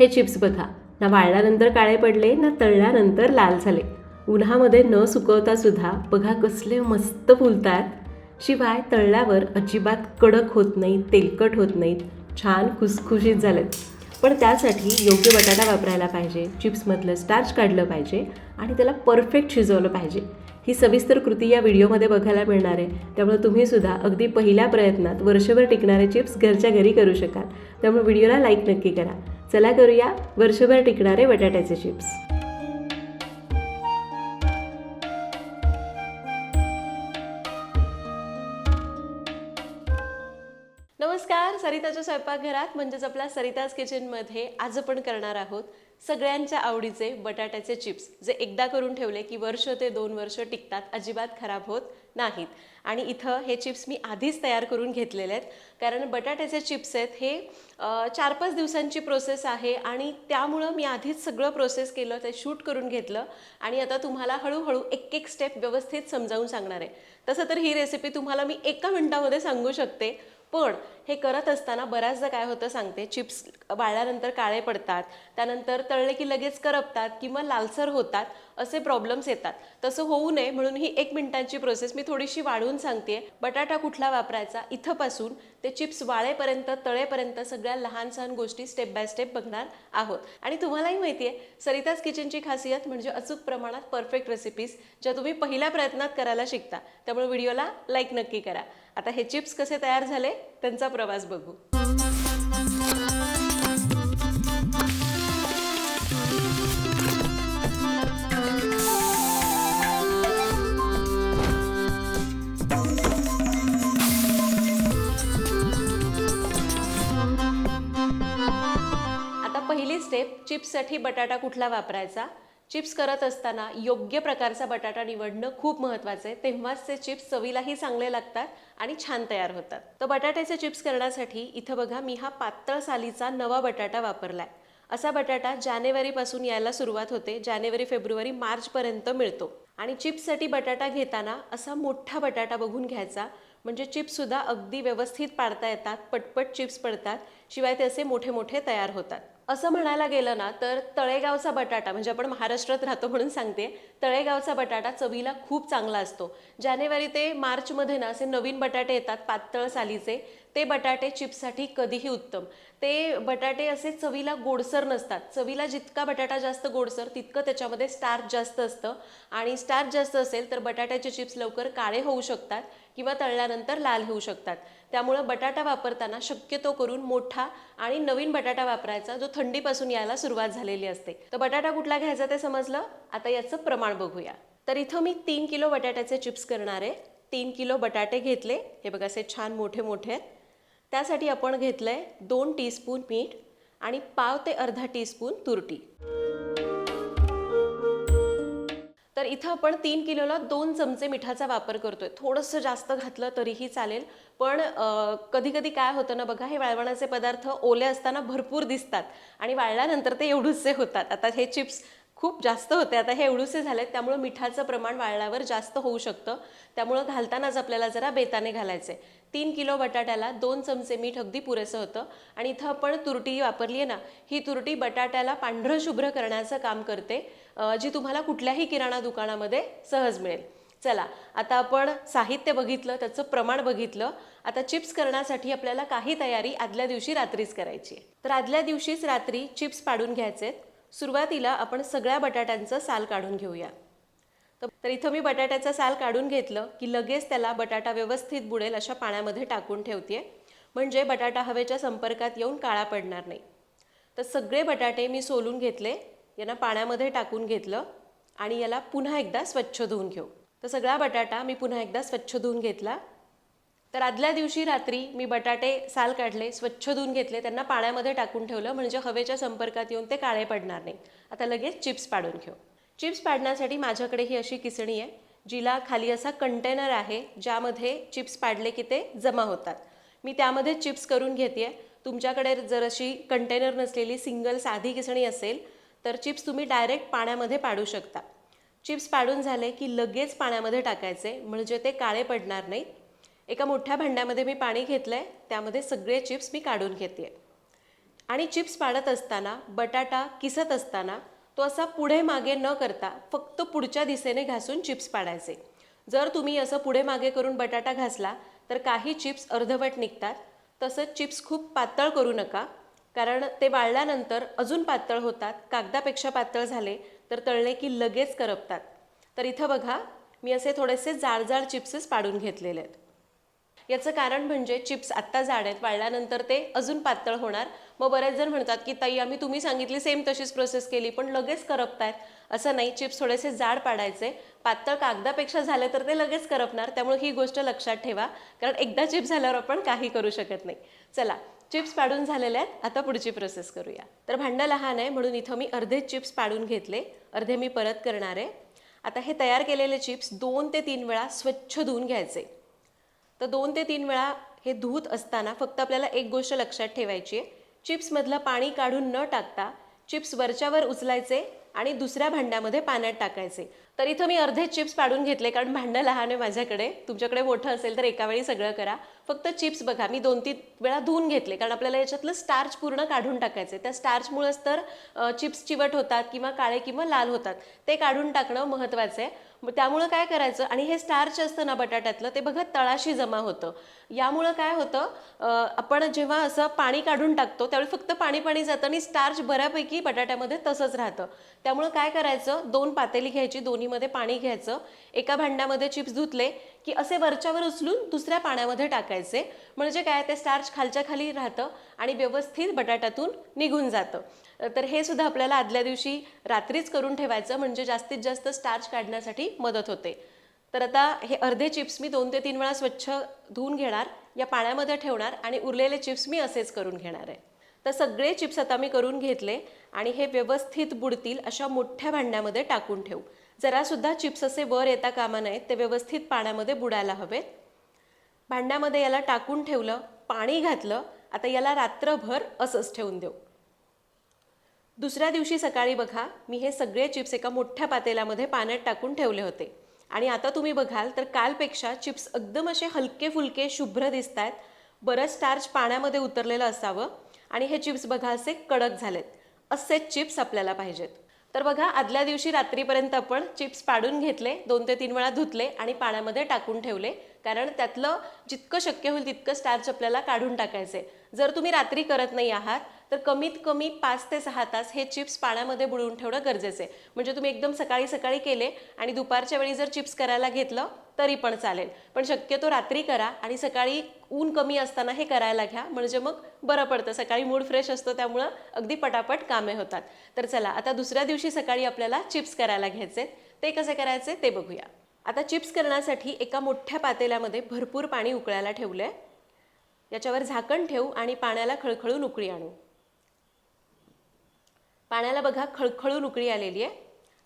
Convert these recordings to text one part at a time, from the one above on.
हे चिप्स बघा. ना वाळल्यानंतर काळे पडले ना तळल्यानंतर लाल झाले. उन्हामध्ये न सुकवता सुद्धा बघा कसले मस्त फुलतात. शिवाय तळल्यावर अजिबात कडक होत नाहीत तेलकट होत नाहीत. छान खुसखुशीत झालेत. पण त्यासाठी योग्य बटाटा वापरायला पाहिजे चिप्समधलं स्टार्च काढलं पाहिजे आणि त्याला परफेक्ट शिजवलं पाहिजे. ही सविस्तर कृती या व्हिडिओमध्ये बघायला मिळणार आहे. त्यामुळे तुम्हीसुद्धा अगदी पहिल्या प्रयत्नात वर्षभर टिकणारे चिप्स घरच्या घरी करू शकाल. त्यामुळे व्हिडिओला लाईक नक्की करा. चला करूया वर्षभर टिकणारे बटाट्याचे चिप्स सरिताच्या स्वयंपाकघरात म्हणजेच आपल्या सरिताज किचनमध्ये आज आपण करणार आहोत सगळ्यांच्या आवडीचे बटाट्याचे चिप्स जे एकदा करून ठेवले की वर्ष ते दोन वर्ष टिकतात अजिबात खराब होत नाहीत. आणि इथं हे चिप्स मी आधीच तयार करून घेतलेले आहेत कारण बटाट्याचे चिप्स आहेत हे चार पाच दिवसांची प्रोसेस आहे आणि त्यामुळं मी आधीच सगळं प्रोसेस केलं ते शूट करून घेतलं आणि आता तुम्हाला हळूहळू एक एक स्टेप व्यवस्थित समजावून सांगणार आहे. तसं तर ही रेसिपी तुम्हाला मी एका मिनटामध्ये सांगू शकते पण हे करत असताना बऱ्याचदा काय होतं सांगते चिप्स वाळल्यानंतर काळे पडतात त्यानंतर तळले की लगेच करपतात किंवा लालसर होतात असे प्रॉब्लेम्स येतात. तसं होऊ नये म्हणून ही एक मिनिटांची प्रोसेस मी थोडीशी वाढवून सांगते. बटाटा कुठला वापरायचा? इथंपासून ते चिप्स वाळेपर्यंत तळेपर्यंत सगळ्या लहान सहान गोष्टी स्टेप बाय स्टेप बघणार आहोत. आणि तुम्हालाही माहिती आहे सरिताज किचनची खासियत म्हणजे अचूक प्रमाणात परफेक्ट रेसिपीज ज्या तुम्ही पहिल्या प्रयत्नात करायला शिकता. त्यामुळे व्हिडिओला लाईक नक्की करा. आता हे चिप्स कसे तयार झाले? त्यांचा प्रवास बघू. आता पहिली स्टेप चिप्ससाठी बटाटा कुठला वापरायचा? चिप्स करत असताना योग्य प्रकारचा बटाटा निवडणं खूप महत्त्वाचं आहे तेव्हाच ते चिप्स चवीलाही चांगले लागतात आणि छान तयार होतात. तर बटाट्याचे चिप्स करण्यासाठी इथं बघा मी हा पातळ सालीचा नवा बटाटा वापरलाय. असा बटाटा जानेवारीपासून यायला सुरुवात होते. जानेवारी फेब्रुवारी मार्चपर्यंत मिळतो. आणि चिप्ससाठी बटाटा घेताना असा मोठा बटाटा बघून घ्यायचा. म्हणजे चिप्ससुद्धा अगदी व्यवस्थित पाडता येतात पटपट चिप्स पडतात. शिवाय ते असे मोठे मोठे तयार होतात. असं म्हणायला गेलं ना तर तळेगावचा बटाटा म्हणजे आपण महाराष्ट्रात राहतो म्हणून सांगते तळेगावचा बटाटा चवीला खूप चांगला असतो. जानेवारी ते मार्चमध्ये ना असे नवीन बटाटे येतात पातळ सालीचे. ते बटाटे चिप्ससाठी कधीही उत्तम. ते बटाटे असे चवीला गोडसर नसतात. चवीला जितका बटाटा जास्त गोडसर तितकं त्याच्यामध्ये स्टार्च जास्त असतं. आणि स्टार्च जास्त असेल तर बटाट्याचे चिप्स लवकर काळे होऊ शकतात. किंवा तळल्यानंतर लाल होऊ शकतात. त्यामुळं बटाटा वापरताना शक्यतो करून मोठा आणि नवीन बटाटा वापरायचा जो थंडीपासून यायला सुरुवात झालेली असते. तर बटाटा कुठला घ्यायचा ते समजलं? आता याचं प्रमाण बघूया. तर इथं मी तीन किलो बटाट्याचे चिप्स करणार आहे. तीन किलो बटाटे घेतले. हे बघा असे छान मोठे मोठे आहेत. त्यासाठी आपण घेतलंय दोन टीस्पून मीठ आणि पाव ते अर्धा टीस्पून तुरटी. तर इथं आपण तीन किलोला दोन चमचे मिठाचा वापर करतोय. थोडंसं जास्त घातलं तरीही चालेल. पण कधी कधी काय होतं ना बघा हे वाळवणाचे पदार्थ ओले असताना भरपूर दिसतात आणि वाळल्यानंतर ते एवढूसे होतात. आता हे चिप्स खूप जास्त होते. आता हे एवढूसे झालेत त्यामुळं मिठाचं प्रमाण वाळल्यावर जास्त होऊ शकतं. त्यामुळं घालतानाच आपल्याला जरा बेताने घालायचे तीन किलो बटाट्याला दोन चमचे मीठ अगदी पुरेसं होतं. आणि इथं आपण तुरटी वापरली आहे ना ही तुरटी बटाट्याला पांढरं शुभ्र करण्याचं काम करते. जी तुम्हाला कुठल्याही किराणा दुकानामध्ये सहज मिळेल. चला आता आपण साहित्य बघितलं त्याचं प्रमाण बघितलं. आता चिप्स करण्यासाठी आपल्याला काही तयारी आदल्या दिवशी रात्रीच करायची आहे. तर आदल्या दिवशीच रात्री चिप्स पाडून घ्यायचे सुरुवातीला आपण सगळ्या बटाट्यांचं साल काढून घेऊया. तर इथं मी बटाट्याचं साल काढून घेतलं की लगेच त्याला बटाटा व्यवस्थित बुडेल अशा पाण्यामध्ये टाकून ठेवते म्हणजे बटाटा हवेच्या संपर्कात येऊन काळा पडणार नाही. तर सगळे बटाटे मी सोलून घेतले यांना पाण्यामध्ये टाकून घेतलं आणि याला पुन्हा एकदा स्वच्छ धुवून घेऊ. तर सगळा बटाटा मी पुन्हा एकदा स्वच्छ धुवून घेतला. तर आदल्या दिवशी रात्री मी बटाटे साल काढले स्वच्छ धुवून घेतले त्यांना पाण्यामध्ये टाकून ठेवलं म्हणजे हवेच्या संपर्कात येऊन ते काळे पडणार नाही. आता लगेच चिप्स पाडून घेऊ. चिप्स पाडण्यासाठी माझ्याकडे ही अशी किसणी आहे जिला खाली असा कंटेनर आहे ज्यामध्ये चिप्स पाडले की ते जमा होतात. मी त्यामध्ये चिप्स करून घेते तुमच्याकडे जर अशी कंटेनर नसलेली सिंगल साधी किसणी असेल तर चिप्स तुम्ही डायरेक्ट पाण्यामध्ये पाडू शकता. चिप्स पाडून झाले की लगेच पाण्यामध्ये टाकायचे म्हणजे ते काळे पडणार नाहीत एका मोठ्या भांड्यामध्ये मी पाणी घेतलं आहे त्यामध्ये सगळे चिप्स मी काढून घेते आणि चिप्स पाडत असताना बटाटा किसत असताना तो असा पुढे मागे न करता फक्त पुढच्या दिशेने घासून चिप्स पाडायचे. जर तुम्ही असं पुढे मागे करून बटाटा घासला तर काही चिप्स अर्धवट निघतात. तसंच चिप्स खूप पातळ करू नका कारण ते वाळल्यानंतर अजून पातळ होतात. कागदापेक्षा पातळ झाले तर तळले की लगेच करपतात. तर इथं बघा मी असे थोडेसे जाड जाड चिप्सेस पाडून घेतलेले आहेत. याचं कारण म्हणजे चिप्स आत्ता जाड आहेत वाळल्यानंतर ते अजून पातळ होणार. मग बरेच जण म्हणतात की ताई आम्ही तुम्ही सांगितली सेम तशीच प्रोसेस केली पण लगेच करपतायत. असं नाही. चिप्स थोडेसे जाड पाडायचे. पातळ कागदापेक्षा झाले तर ते लगेच करपणार. त्यामुळे ही गोष्ट लक्षात ठेवा. कारण एकदा चिप्स झाल्यावर आपण काही करू शकत नाही. चला चिप्स पाडून झालेले आहेत. आता पुढची प्रोसेस करूया. तर भांडं लहान आहे म्हणून इथं मी अर्धे चिप्स पाडून घेतले. अर्धे मी परत करणार आहे. आता हे तयार केलेले चिप्स दोन ते तीन वेळा स्वच्छ धुवून घ्यायचे. तर दोन ते तीन वेळा हे धुत असताना फक्त आपल्याला एक गोष्ट लक्षात ठेवायची आहे. चिप्समधलं पाणी काढून न टाकता चिप्स वरच्यावर उचलायचे आणि दुसऱ्या भांड्यामध्ये पाण्यात टाकायचे. तर इथं मी अर्धे चिप्स पाडून घेतले कारण भांडं लहान आहे माझ्याकडे. तुमच्याकडे मोठं असेल तर एका वेळी सगळं करा. फक्त चिप्स बघा मी दोन तीन वेळा धुवून घेतले कारण आपल्याला याच्यातलं स्टार्च पूर्ण काढून टाकायचे. त्या स्टार्चमुळेच तर चिप्स चिवट होतात किंवा काळे किंवा लाल होतात. ते काढून टाकणं महत्त्वाचं आहे. मग त्यामुळं काय करायचं? आणि हे स्टार्च असतं ना बटाट्यातलं ते बघा तळाशी जमा होतं. यामुळं काय होतं? आपण जेव्हा असं पाणी काढून टाकतो त्यावेळी फक्त पाणी पाणी जातं आणि स्टार्च बऱ्यापैकी बटाट्यामध्ये तसंच राहतं. त्यामुळं काय करायचं? दोन पातेली घ्यायची दोन्हीमध्ये पाणी घ्यायचं. एका भांड्यामध्ये चिप्स धुतले की असे वरच्यावर उचलून दुसऱ्या पाण्यामध्ये टाकायचे. म्हणजे काय? ते स्टार्च खालच्या खाली राहतं आणि व्यवस्थित बटाट्यातून निघून जातं. तर हे सुद्धा आपल्याला आदल्या दिवशी रात्रीच करून ठेवायचं म्हणजे जास्तीत जास्त स्टार्च काढण्यासाठी मदत होते. तर आता हे अर्धे चिप्स मी दोन ते तीन वेळा स्वच्छ धुवून घेणार या पाण्यामध्ये ठेवणार आणि उरलेले चिप्स मी असेच करून घेणार आहे. तर सगळे चिप्स आता मी करून घेतले आणि हे व्यवस्थित बुडतील अशा मोठ्या भांड्यामध्ये टाकून ठेवू. जरासुद्धा चिप्स असे वर येता कामा नयेत ते व्यवस्थित पाण्यामध्ये बुडायला हवेत. भांड्यामध्ये याला टाकून ठेवलं पाणी घातलं आता याला रात्रभर असंच ठेवून देऊ. दुसऱ्या दिवशी सकाळी बघा मी हे सगळे चिप्स एका मोठ्या पातेल्यामध्ये पाण्यात टाकून ठेवले होते. आणि आता तुम्ही बघाल तर कालपेक्षा चिप्स एकदम असे हलके फुलके शुभ्र दिसत आहेत बरंच स्टार्च पाण्यामध्ये उतरलेलं असावं. आणि हे चिप्स बघा असे कडक झालेत. असेच चिप्स आपल्याला पाहिजेत. तर बघा आदल्या दिवशी रात्रीपर्यंत आपण चिप्स पाडून घेतले दोन ते तीन वेळा धुतले आणि पाण्यामध्ये टाकून ठेवले. कारण त्यातलं जितकं शक्य होईल तितकं स्टार्च आपल्याला काढून टाकायचे जर तुम्ही रात्री करत नाही आहात तर कमीत कमी पाच ते सहा तास हे चिप्स पाण्यामध्ये बुडवून ठेवणं गरजेचं आहे. म्हणजे तुम्ही एकदम सकाळी सकाळी केले आणि दुपारच्या वेळी जर चिप्स करायला घेतलं तरी पण चालेल. पण शक्यतो रात्री करा आणि सकाळी ऊन कमी असताना हे करायला घ्या. म्हणजे मग बरं पडतं. सकाळी मूड फ्रेश असतो त्यामुळं अगदी पटापट कामे होतात. तर चला आता दुसऱ्या दिवशी सकाळी आपल्याला चिप्स करायला घ्यायचे. ते कसे करायचे ते बघूया. आता चिप्स करण्यासाठी एका मोठ्या पातेल्यामध्ये भरपूर पाणी उकळायला ठेवलं आहे याच्यावर झाकण ठेवू आणि पाण्याला खळखळून उकळी आणू. पाण्याला बघा खळखळून उकळी आलेली आहे.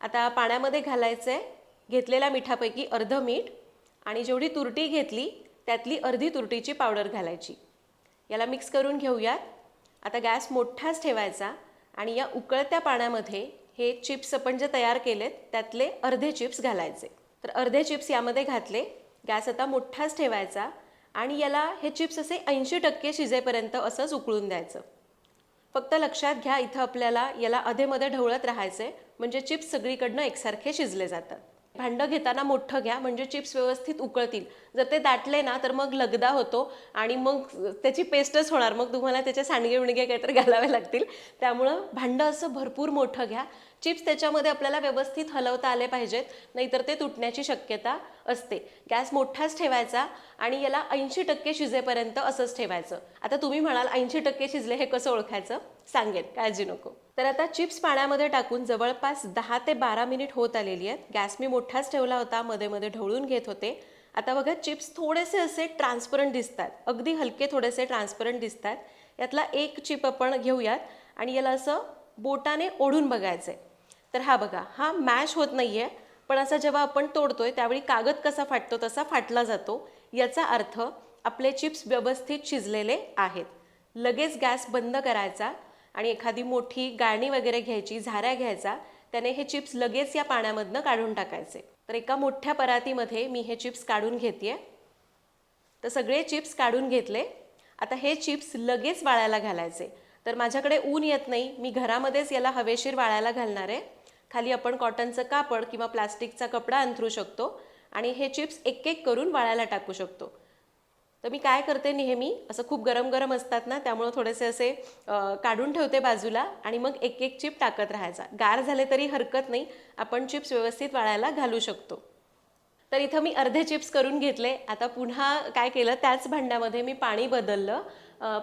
आता पाण्यामध्ये घालायचं आहे घेतलेल्या मिठापैकी अर्धं मीठ आणि जेवढी तुरटी घेतली त्यातली अर्धी तुरटीची पावडर घालायची. याला मिक्स करून घेऊयात. आता गॅस मोठाच ठेवायचा आणि या उकळत्या पाण्यामध्ये हे चिप्स आपण जे तयार केलेत त्यातले अर्धे चिप्स घालायचे. तर अर्धे चिप्स यामध्ये घातले गॅस आता मोठाच ठेवायचा आणि याला हे चिप्स असे ऐंशी टक्के शिजेपर्यंत असंच उकळून द्यायचं. फक्त लक्षात घ्या इथं आपल्याला याला अधेमध्ये ढवळत राहायचे म्हणजे चिप्स सगळीकडनं एकसारखे शिजले जातात. भांडं घेताना मोठं घ्या म्हणजे चिप्स व्यवस्थित उकळतील. जर ते दाटले ना तर मग लगदा होतो आणि मग त्याची पेस्टच होणार. मग तुम्हाला त्याचे सांडगे विणगे काहीतरी घालावे लागतील. त्यामुळं भांडं असं भरपूर मोठं घ्या. चिप्स त्याच्यामध्ये आपल्याला व्यवस्थित हलवता आले पाहिजेत नाहीतर ते तुटण्याची शक्यता असते. गॅस मोठाच ठेवायचा आणि याला ऐंशी टक्के शिजेपर्यंत असंच ठेवायचं. आता तुम्ही म्हणाल ऐंशी टक्के शिजले हे कसं ओळखायचं? सांगेन काळजी नको. तर आता चिप्स पाण्यामध्ये टाकून जवळपास दहा ते बारा मिनिट होत आलेली आहेत. गॅस मी मोठाच ठेवला होता मध्ये मध्ये ढवळून घेत होते. आता बघा चिप्स थोडेसे असे ट्रान्सपरंट दिसतात. अगदी हलके थोडेसे ट्रान्सपरंट दिसतात. यातला एक चिप आपण घेऊयात आणि याला असं बोटाने ओढून बघायचं आहे तर हा बघा हा मॅश होत नाही आहे पण असा जेव्हा आपण तोडतोय त्यावेळी कागद कसा फाटतो तसा फाटला जातो याचा अर्थ आपले चिप्स व्यवस्थित शिजलेले आहेत. लगेच गॅस बंद करायचा आणि एखादी मोठी गाळणी वगैरे घ्यायची झाऱ्या घ्यायचा त्याने हे चिप्स लगेच या पाण्यामधनं काढून टाकायचे. तर एका मोठ्या परातीमध्ये मी हे चिप्स काढून घेते तर सगळे चिप्स काढून घेतले. आता हे चिप्स लगेच वाळायला घालायचे. तर माझ्याकडे ऊन येत नाही मी घरामध्येच याला हवेशीर वाळायला घालणार आहे. खाली आपण कॉटनचं कापड किंवा प्लास्टिकचा कपडा अंथरू शकतो आणि हे चिप्स एक एक करून वाळायला टाकू शकतो. तर मी काय करते नेहमी असं खूप गरम गरम असतात ना त्यामुळं थोडेसे असे काढून ठेवते बाजूला आणि मग एक एक चिप टाकत राहायचा. गार झाले तरी हरकत नाही आपण चिप्स व्यवस्थित वाळायला घालू शकतो. तर इथं मी अर्धे चिप्स करून घेतले. आता पुन्हा काय केलं त्याच भांड्यामध्ये मी पाणी बदललं.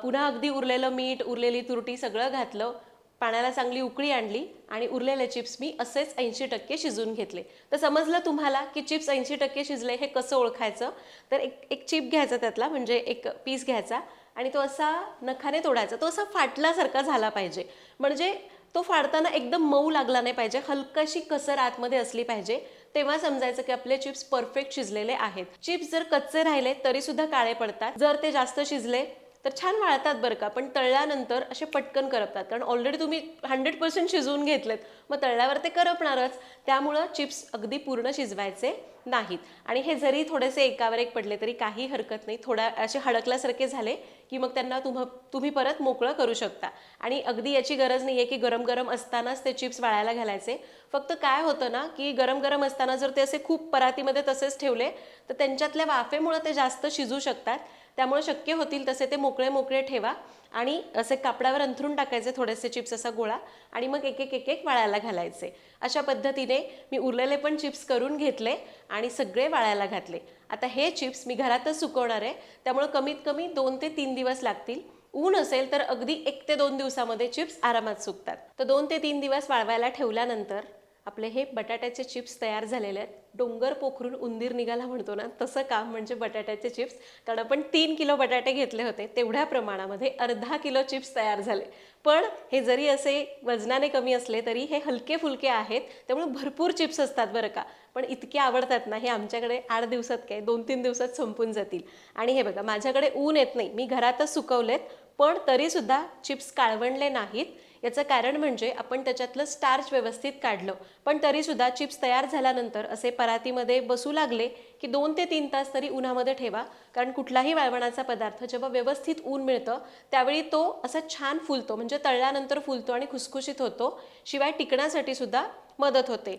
पुन्हा अगदी उरलेलं मीठ उरलेली तुरटी सगळं घातलं. पाण्याला चांगली उकळी आणली आणि उरलेले चिप्स मी असेच ऐंशी टक्के शिजून घेतले. तर समजलं तुम्हाला की चिप्स ऐंशी टक्के शिजले हे कसं ओळखायचं? तर एक एक चिप घ्यायचा त्यातला म्हणजे एक पीस घ्यायचा आणि तो असा नखाने तोडायचा. तो असा फाटल्यासारखा झाला पाहिजे. म्हणजे तो फाडताना एकदम मऊ लागला नाही पाहिजे हलकाशी कसर आतमध्ये असली पाहिजे. तेव्हा समजायचं की आपले चिप्स परफेक्ट शिजलेले आहेत. चिप्स जर कच्चे राहिले तरी सुद्धा काळे पडतात. जर ते जास्त शिजले तर छान वाळतात बरं का. पण तळल्यानंतर असे पटकन करपतात. कारण ऑलरेडी तुम्ही हंड्रेड पर्सेंट शिजवून घेतलेत. मग तळल्यावर ते करपणारच. त्यामुळं चिप्स अगदी पूर्ण शिजवायचे नाहीत. आणि हे जरी थोडेसे एकावर एक पडले तरी काही हरकत नाही. थोडा असे हडकल्यासारखे झाले की मग त्यांना तुम तुम्ही परत मोकळं करू शकता. आणि अगदी याची गरज नाही आहे की गरम गरम असतानाच ते चिप्स वाळायला घालायचे. फक्त काय होतं ना की गरम गरम असताना जर ते असे खूप परातीमध्ये तसेच ठेवले तर त्यांच्यातल्या वाफेमुळे ते जास्त शिजू शकतात. त्यामुळे शक्य होतील तसे ते मोकळे मोकळे ठेवा. आणि असे कापडावर अंथरून टाकायचे थोडेसे चिप्स असा गोळा. आणि मग एक एक एक एक वाळायला घालायचे. अशा पद्धतीने मी उरलेले पण चिप्स करून घेतले आणि सगळे वाळायला घातले. आता हे चिप्स मी घरातच सुकवणार आहे. त्यामुळं कमीत कमी दोन ते तीन दिवस लागतील. ऊन असेल तर अगदी एक ते दोन दिवसामध्ये चिप्स आरामात सुकतात. तर दोन ते तीन दिवस वाळवायला ठेवल्यानंतर आपले हे बटाट्याचे चिप्स तयार झालेले आहेत. डोंगर पोखरून उंदीर निघाला म्हणतो ना तसं काम म्हणजे बटाट्याचे चिप्स. कारण आपण तीन किलो बटाटे घेतले होते तेवढ्या प्रमाणामध्ये अर्धा किलो चिप्स तयार झाले. पण हे जरी असे वजनाने कमी असले तरी हे हलके फुलके आहेत त्यामुळे भरपूर चिप्स असतात बरं का. पण इतके आवडतात ना हे आमच्याकडे आठ दिवसात काय दोन तीन दिवसात संपून जातील. आणि हे बघा माझ्याकडे ऊन येत नाही मी घरातच सुकवलेत पण तरीसुद्धा चिप्स काळवणले नाहीत. याचं कारण म्हणजे आपण त्याच्यातलं स्टार्च व्यवस्थित काढलं. पण तरीसुद्धा चिप्स तयार झाल्यानंतर असे परातीमध्ये बसू लागले की दोन ते तीन तास तरी उन्हामध्ये ठेवा. कारण कुठलाही वाळवणाचा पदार्थ जेव्हा व्यवस्थित ऊन मिळतं त्यावेळी तो असा छान फुलतो. म्हणजे तळल्यानंतर फुलतो आणि खुसखुशीत होतो. शिवाय टिकण्यासाठी सुद्धा मदत होते.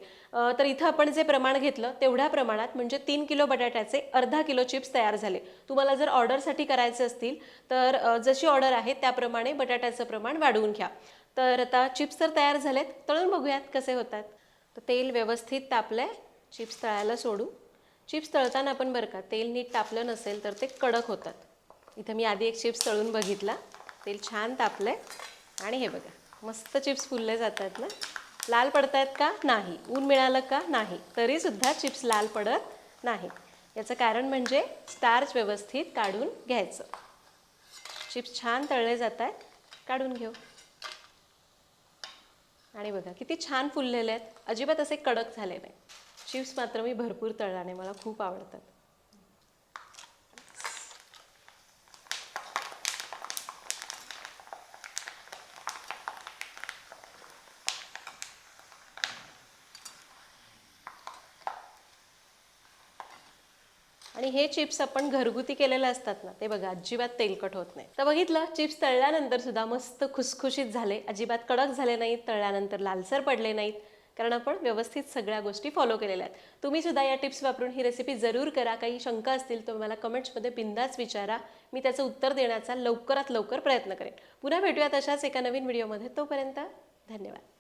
तर इथं आपण जे प्रमाण घेतलं तेवढ्या प्रमाणात म्हणजे तीन किलो बटाट्याचे अर्धा किलो चिप्स तयार झाले. तुम्हाला जर ऑर्डरसाठी करायचे असतील तर जशी ऑर्डर आहे त्याप्रमाणे बटाट्याचं प्रमाण वाढवून घ्या. तर आता चिप्स तर तयार झालेत तळून बघूयात कसे होतात. तर तेल व्यवस्थित तापलंय चिप्स तळायला सोडू. चिप्स तळताना आपण बरं का तेल नीट तापलं नसेल तर ते कडक होतात. इथं मी आधी एक चिप्स तळून बघितला. तेल छान तापलंय. आणि हे बघा मस्त चिप्स फुलले जातात ना. लाल पडतायत का? नाही. ऊन मिळालं का? नाही. तरीसुद्धा चिप्स लाल पडत नाही याचं कारण म्हणजे स्टार्च व्यवस्थित काढून घ्यायचं. चिप्स छान तळले जात आहेत काढून घेऊ. आणि बघा किती छान फुललेले आहेत. अजिबात असे कडक झाले नाही. चिप्स मात्र मी भरपूर तळल्याने मला खूप आवडतात. आणि हे चिप्स आपण घरगुती केलेले असतात ना ते बघा अजिबात तेलकट होत नाही. तर बघितलं चिप्स तळल्यानंतर सुद्धा मस्त खुसखुशीत झाले. अजिबात कडक झाले नाहीत तळल्यानंतर लालसर पडले नाहीत. कारण आपण व्यवस्थित सगळ्या गोष्टी फॉलो केलेल्या आहेत. तुम्ही सुद्धा या टिप्स वापरून ही रेसिपी जरूर करा. काही शंका असतील तर मला कमेंट्समध्ये बिंदास विचारा. मी त्याचं उत्तर देण्याचा लवकरात लवकर प्रयत्न करेन. पुन्हा भेटूयात अशाच एका नवीन व्हिडिओमध्ये तोपर्यंत धन्यवाद.